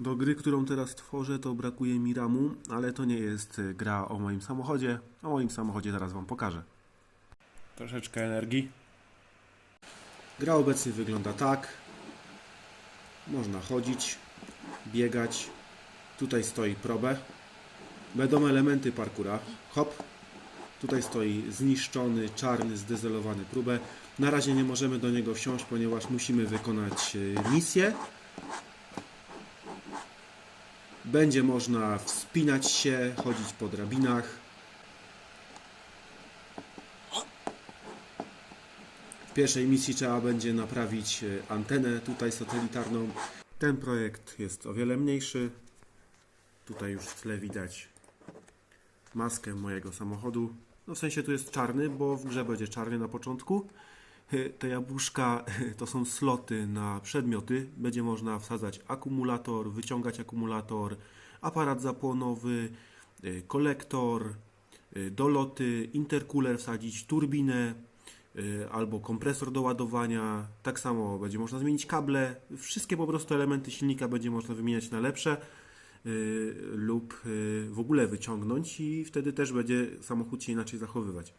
Do gry, którą teraz tworzę, to brakuje mi ramu, ale to nie jest y, gra o moim samochodzie. O moim samochodzie zaraz Wam pokażę. Troszeczkę energii. Gra obecnie wygląda tak. Można chodzić, biegać. Tutaj stoi probę. Będą elementy parkura. Hop. Tutaj stoi zniszczony, czarny, zdezelowany próbę. Na razie nie możemy do niego wsiąść, ponieważ musimy wykonać y, misję. Będzie można wspinać się, chodzić po drabinach. W pierwszej misji trzeba będzie naprawić e, antenę tutaj satelitarną. Ten projekt jest o wiele mniejszy. Tutaj już w tle widać maskę mojego samochodu. No w sensie tu jest czarny, bo w grze będzie czarny na początku. Te jabłuszka to są sloty na przedmioty. Będzie można wsadzać akumulator, wyciągać akumulator, aparat zapłonowy, e, kolektor, e, doloty, intercooler wsadzić, turbinę e, albo kompresor do ładowania. Tak samo będzie można zmienić kable. Wszystkie po prostu elementy silnika będzie można wymieniać na lepsze y, lub y, w ogóle wyciągnąć i wtedy też będzie samochód się inaczej zachowywać.